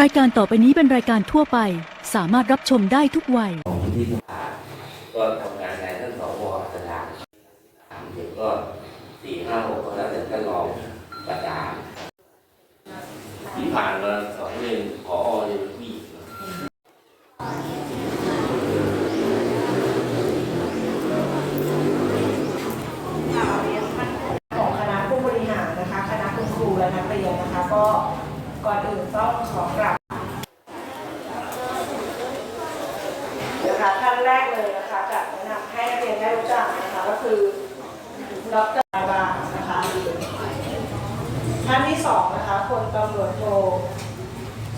รายการต่อไปนี้เป็นรายการทั่วไป สามารถรับชมได้ทุกวัย ของที่สภาก็ทำงานในท่านสวสลามถามเด็กก็สี่ห้าหกก็แล้วแต่ท่านรองประจานที่ผ่านมาสองเดือนขอยังมีของคณะผู้บริหารนะคะ คณะคุณครูและนักเรียนนะคะก็ ก่อนอื่นต้องขอกราบนะคะท่านแรกเลยนะคะจะแนะนำให้นักเรียนได้รู้จักนะคะก็คือดรบานะคะท่านที่สองนะคะพลตำรวจโท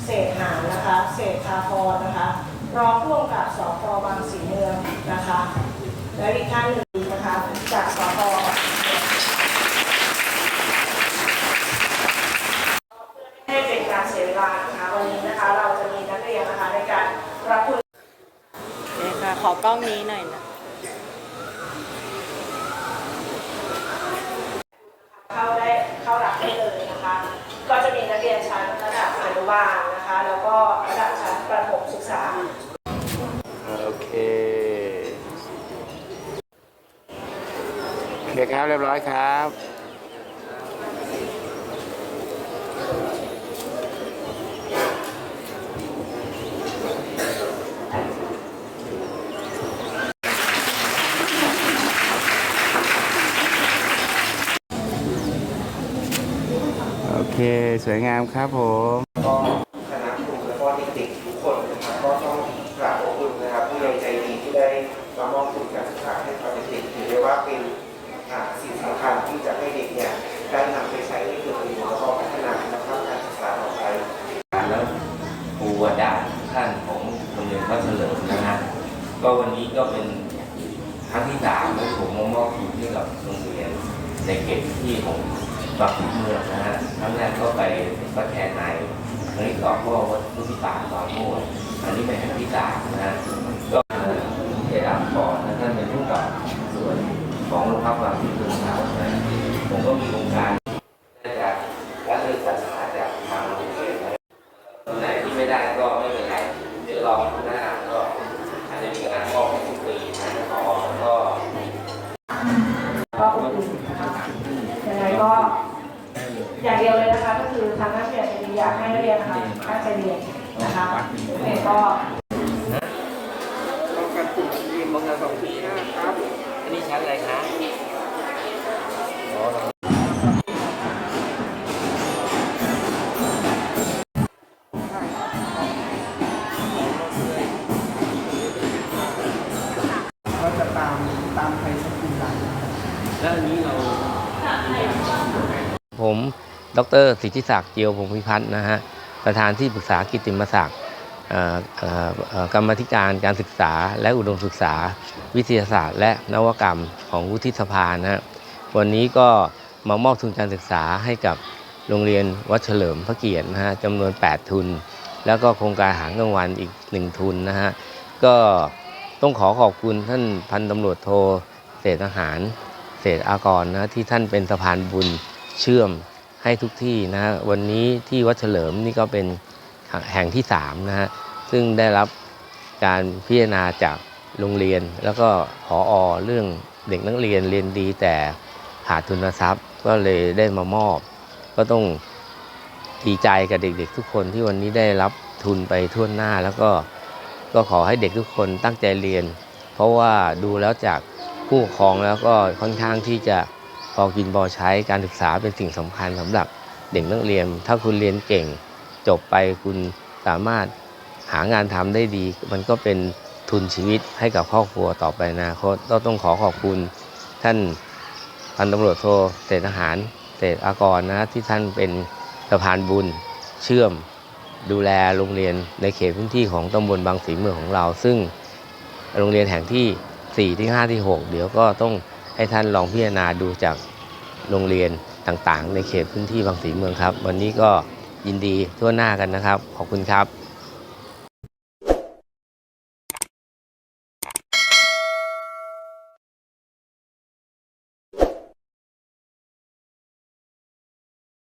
เศษฐานะคะเศษฐาพรนะคะรองผู้กำกับสพบางสีเมืองนะคะและอีกท่านหนึ่งนะคะจากสพ ให้เป็นการเสียเวลานะคะวันนี้นะคะเราจะมีนักเรียนนะคะในการรับทุน นี่ค่ะ ขอกล้องนี้หน่อยนะเข้าได้เข้ารับได้เลยนะคะ ก็จะมีนักเรียนชั้นระดับอนุบาลนะคะ แล้วก็ระดับชั้นประถมศึกษา โอเคเด็กครับเรียบร้อยครับ เค สวยงามครับผมก็คณะครูและก็เด็กๆทุกคนนะครับก็ต้องกราบขอบคุณนะครับผู้ใหญ่ใจดีที่ได้มามอบทุนการศึกษาให้กับเด็กๆถือได้ว่าเป็นสิ่งสำคัญที่จะให้เด็กเนี่ยได้นำไปใช้ในตัวเองแล้วก็พัฒนาคุณภาพการศึกษาต่อไปแล้วครูอาจารย์ท่านของโรงเรียนพระเฉลิมนะฮะก็วันนี้ก็เป็นครั้งที่สามที่ผมมามอบทุนให้กับโรงเรียนในเขตที่ของ บางขุนเมืองนะฮะครั้งแรกก็ไปวัดแคนในครั้งที่สองก็วัดพุทธิตาบางโมดอันนี้เป็นครั้งที่สามนะฮะก็ได้รับก่อนนะท่านเป็นผู้กับส่วนของโรงพักบางขุนเมืองนะ ก็อย่างเดียวเลยนะคะ ก็คือทางนักเรียนอยากให้นักเรียนนะคะตั้งใจเรียนนะคะโอเคก็ต้องการกลุ่มเรียนมงสองปีนะครับอันนี้ชั้นอะไรคะอ๋อก็จะตามตามใครสักคนใดแล้วอันนี้เรา ผม ดรสิทธิศักดิ์เจียวพงพิพัฒน์นะฮะ ประธานที่ปรึกษากิตติมศักดิ์กรรมธิการการศึกษา และอุดมศึกษา วิทยาศาสตร์ และนวกรรมของวุฒิสภานะฮะ วันนี้ก็มามอบทุนการศึกษาให้กับโรงเรียนวัดเฉลิมพระเกียรตินะฮะจำนวน 8 ทุน แล้วก็โครงการหางรางวัลอีก 1 ทุนนะฮะ ก็ต้องขอขอบคุณท่านพันตำรวจโทเศรษฐหาร เศรษฐอากรนะที่ท่านเป็นสะพานบุญเชื่อมให้ทุกที่นะฮะวันนี้ที่วัดเฉลิมนี่ก็เป็นแห่งที่3นะฮะซึ่งได้รับการพิจารณาจากโรงเรียน แล้วก็ผออเรื่องเด็กนักเรียนเรียนดีแต่ขาดทุนทรัพย์ ก็เลยได้มามอบ ก็ต้องดีใจกับเด็กๆ ทุกคนที่วันนี้ได้รับทุนไปทั่วหน้าแล้วก็ก็ขอให้เด็กทุกคนตั้งใจเรียน เพราะว่าดูแล้วจาก ผู้ปกครองแล้วก็ค่อนข้างที่จะพอกินพอใช้การศึกษาเป็นสิ่งสำคัญสำหรับเด็กนักเรียน ถ้าคุณเรียนเก่งจบไปคุณสามารถหางานทำได้ดี มันก็เป็นทุนชีวิตให้กับครอบครัวต่อไปนอนาคตก็ต้องขอขอบคุณท่านพันตำรวจโทเศรษฐทหารเศรษฐอากรนะที่ท่านเป็นสะพานบุญเชื่อม ดูแลโรงเรียนในเขตพื้นที่ของตำบลบางสีเมืองของเรา ซึ่งโรงเรียนแห่งที่ สี่ที่ห้าที่หกเดี๋ยวก็ต้องให้ท่านลองพิจารณาดูจากโรงเรียนต่างๆ ในเขตพื้นที่บางสีเมืองครับ วันนี้ก็ยินดีทั่วหน้ากันนะครับ ขอบคุณครับ